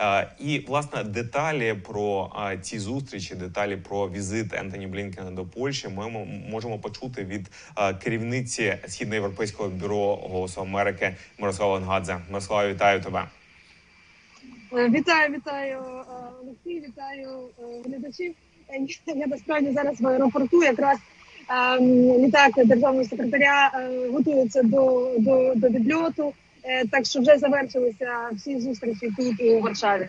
Е, І власне деталі про е, ці зустрічі, деталі про візит Ентоні Блінкена до Польщі. Ми можемо почути від е, керівниці східноєвропейського бюро Голосу Америки Мирослава Нгадзе. Мирослава, вітаю тебе. Вітаю, вітаю Олексій, вітаю глядачів. Я насправді зараз в аеропорту якраз ем, літак державного секретаря готується до, до, до відльоту, так що вже завершилися всі зустрічі тут у Варшаві.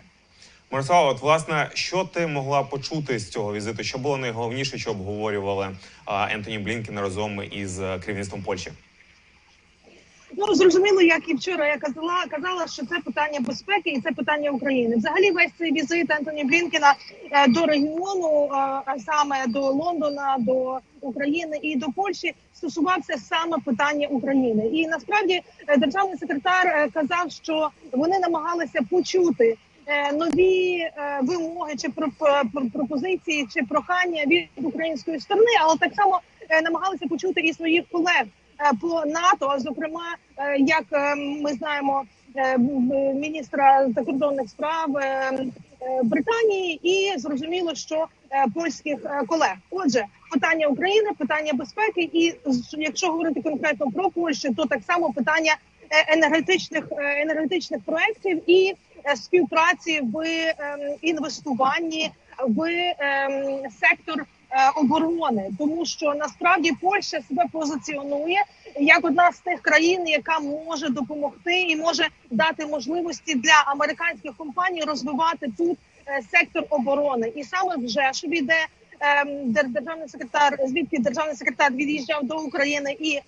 Мирослава, от власне, що ти могла почути з цього візиту? Що було найголовніше, що обговорювали е, Ентоні Блінкен разом із е, керівництвом Польщі? Ну зрозуміло, як і вчора я казала, казала, що це питання безпеки і це питання України. Взагалі, весь цей візит Ентоні Блінкена е, до регіону, е, а саме до Лондона, до України і до Польщі, стосувався саме питання України. І насправді е, державний секретар казав, що вони намагалися почути. Нові вимоги чи про- пропозиції чи прохання від української сторони, але так само намагалися почути і своїх колег по НАТО, а зокрема, е, як е, ми знаємо, е, міністра закордонних справ е, е, Британії, і зрозуміло, що е, польських е, колег. Отже, питання України, питання безпеки, і якщо говорити конкретно про Польщу, то так само питання е, енергетичних е, енергетичних проєктів і е, співпраці в ем, інвестуванні в ем, сектор е, оборони, тому що насправді Польща себе позиціонує як одна з тих країн, яка може допомогти і може дати можливості для американських компаній розвивати тут е, сектор оборони, і саме в Жешові, де ем, державний секретар, звідки державний секретар від'їжджав до України і е,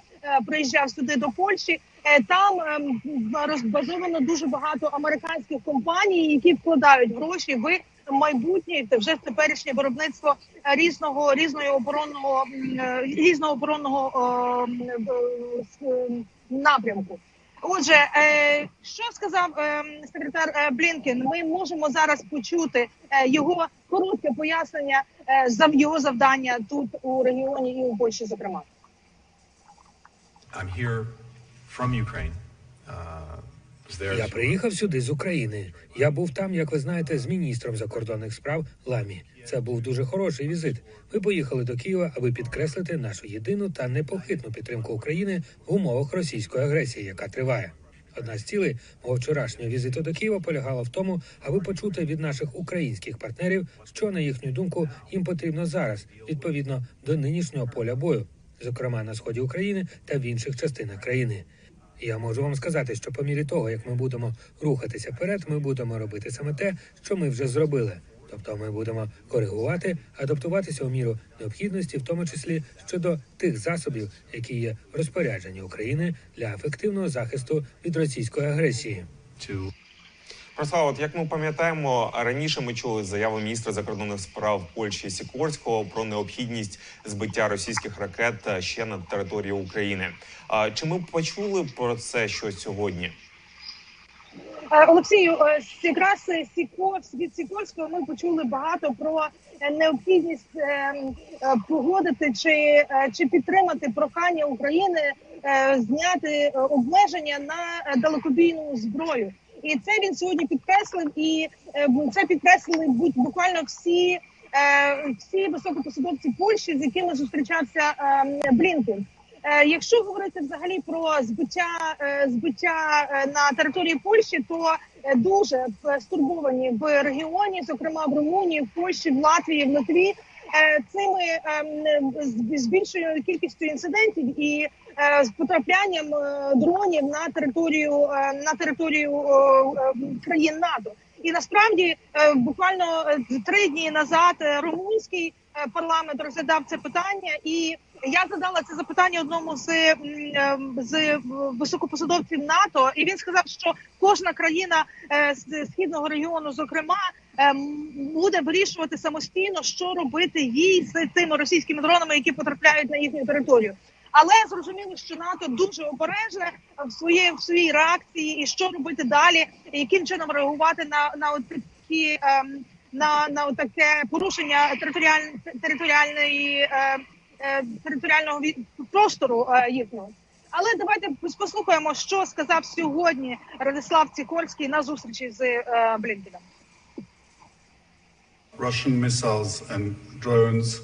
приїжджав сюди до Польщі. е, Там ем, розбазовано дуже багато американських компаній, які вкладають гроші в майбутнє та вже теперішнє виробництво е, різного різної оборонного е, різного оборонного е, напрямку. Отже, що сказав секретар Блінкен? Ми можемо зараз почути його коротке пояснення за його завдання тут у регіоні і у Польщі, зокрема. I'm here from Ukraine. Я приїхав сюди з України. Я був там, як ви знаєте, з міністром закордонних справ Ламі. Це був дуже хороший візит. Ми поїхали до Києва, аби підкреслити нашу єдину та непохитну підтримку України в умовах російської агресії, яка триває. Одна з цілей мого вчорашнього візиту до Києва полягала в тому, аби почути від наших українських партнерів, що на їхню думку їм потрібно зараз, відповідно до нинішнього поля бою, зокрема на сході України та в інших частинах країни. Я можу вам сказати, що по мірі того, як ми будемо рухатися вперед, ми будемо робити саме те, що ми вже зробили. Тобто ми будемо коригувати, адаптуватися у міру необхідності, в тому числі щодо тих засобів, які є в розпорядженні України для ефективного захисту від російської агресії. Мирослава, от як ми пам'ятаємо, раніше ми чули заяви міністра закордонних справ Польщі Сікорського про необхідність збиття російських ракет е, ще на території України. А чи ми почули про це щось сьогодні? Е, Олексію, е, якраз е, від Сікорського ми почули багато про необхідність погодити чи, чи підтримати прохання України зняти обмеження на далекобійну зброю. І це він сьогодні підкреслив, і е, це підкреслили буквально всі, е, всі високопосадовці Польщі, з якими зустрічався е, Блінкен. Якщо говорити взагалі про збиття збиття на території Польщі, то дуже стурбовані в регіоні, зокрема в Румунії, в Польщі, в Латвії, в Литві. Е, Цими ем, з- збільшеною кількістю інцидентів і е, з потраплянням е, дронів на територію на територію е, е, країн НАТО. І насправді буквально три дні назад румунський парламент розглядав це питання, і я задала це запитання одному з, ем, з високопосадовців НАТО, і він сказав, що кожна країна е, з східного регіону, зокрема, ем, буде вирішувати самостійно, що робити їй з цими російськими дронами, які потрапляють на їхню територію. Але зрозуміло, що НАТО дуже обережне в своїй в своїй реакції, і що робити далі, і яким чином реагувати на на такі ем, на, на таке порушення територіаль, територіальної територіального ві- простору е, їхнього. Але давайте послухаємо, що сказав сьогодні Радислав Цікорський на зустрічі з е, Блінкеном. Russian missiles and drones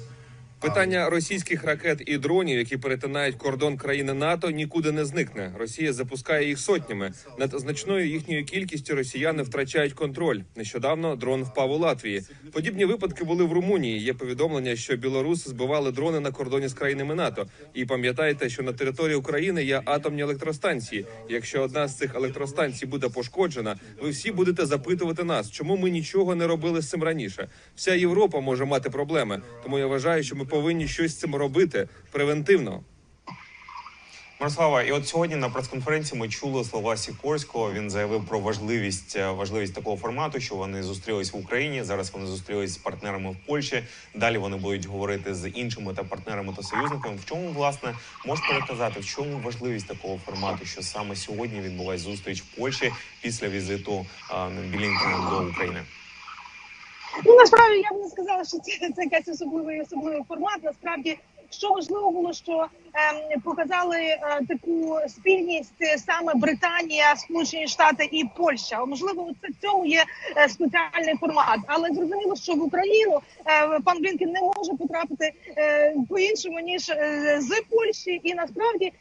Питання російських ракет і дронів, які перетинають кордон країни НАТО, нікуди не зникне. Росія запускає їх сотнями. Над значною їхньою кількістю росіяни втрачають контроль. Нещодавно дрон впав у Латвії. Подібні випадки були в Румунії. Є повідомлення, що білоруси збивали дрони на кордоні з країнами НАТО. І пам'ятайте, що на території України є атомні електростанції. Якщо одна з цих електростанцій буде пошкоджена, ви всі будете запитувати нас, чому ми нічого не робили з цим раніше. Вся Європа може мати проблеми. Тому я вважаю, що ми повинні щось з цим робити превентивно. Мирослава, і от сьогодні на прес-конференції ми чули слова Сікорського. Він заявив про важливість е, важливість такого формату, що вони зустрілись в Україні. Зараз вони зустрілись з партнерами в Польщі. Далі вони будуть говорити з іншими та партнерами та союзниками. В чому власне можеш переказати, в чому важливість такого формату, що саме сьогодні відбулась зустріч в Польщі після візиту е, Білінкена до України? Ну насправді я б не сказала, що це, це якийсь особливий особливий формат. Насправді, що важливо було, що ем, показали е, таку спільність е, саме Британія, Сполучені Штати і Польща. Можливо, це цьому є е, спеціальний формат, але зрозуміло, що в Україну е, пан Блінкен не може потрапити е, по іншому ніж е, з Польщі, і насправді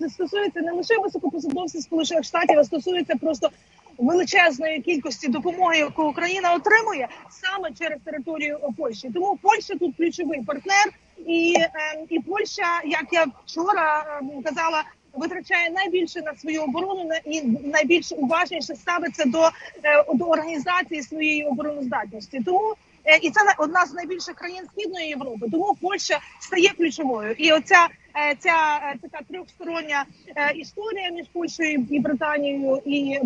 це стосується не лише високопосадовців Сполучених Штатів, а стосується просто величезної кількості допомоги, яку Україна отримує саме через територію Польщі. Тому Польща тут ключовий партнер, і, е, і Польща, як я вчора е, казала. Витрачає найбільше на свою оборону і найбільш уважніше ставиться до, е, до організації своєї обороноздатності. Тому е, і це на- одна з найбільших країн східної Європи. Тому Польща стає ключовою. І оця ця е, така трьохстороння е, історія між Польщею і Британією і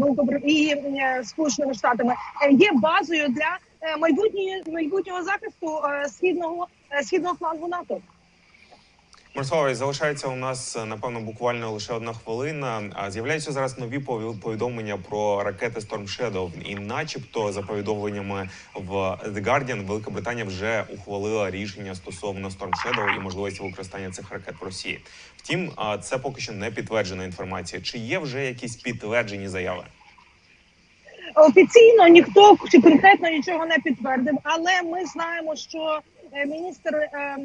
е, Сполученими Штатами е, є базою для майбутнього майбутнього захисту е, східного е, східного флангу НАТО. Мирослава, залишається у нас е, напевно буквально лише одна хвилина. З'являються зараз нові пові- повідомлення про ракети Storm Shadow. І, начебто, за повідомленнями в The Guardian, Велика Британія вже ухвалила рішення стосовно Storm Shadow і можливості використання цих ракет в Росії. Втім, це поки що не підтверджена інформація. Чи є вже якісь підтверджені заяви? Офіційно ніхто чи конкретно нічого не підтвердив, але ми знаємо, що міністр е,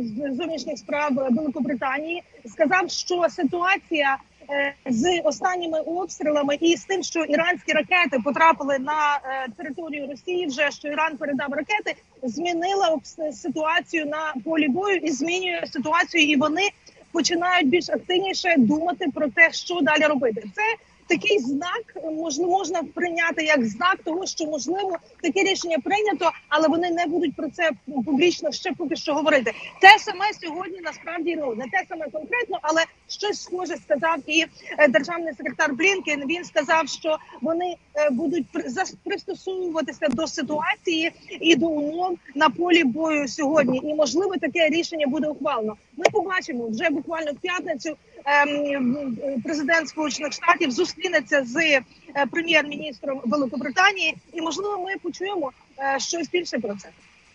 з зовнішніх справ Великобританії сказав, що ситуація е, з останніми обстрілами і з тим, що іранські ракети потрапили на е, територію Росії, вже що Іран передав ракети, змінила ситуацію на полі бою і змінює ситуацію, і вони починають більш активніше думати про те, що далі робити. Це такий знак можливо можна прийняти як знак того, що можливо таке рішення прийнято, але вони не будуть про це публічно ще поки що говорити. Те саме сьогодні насправді ну не те саме конкретно, але щось схоже сказав і е, державний секретар Блінкен. Він сказав, що вони е, будуть при- пристосовуватися до ситуації і до умов на полі бою сьогодні. І можливо таке рішення буде ухвалено. Ми побачимо вже буквально в п'ятницю. Ем, Президент Сполучених Штатів зустрінеться з е, прем'єр-міністром Великобританії, і можливо, ми почуємо е, щось більше про це.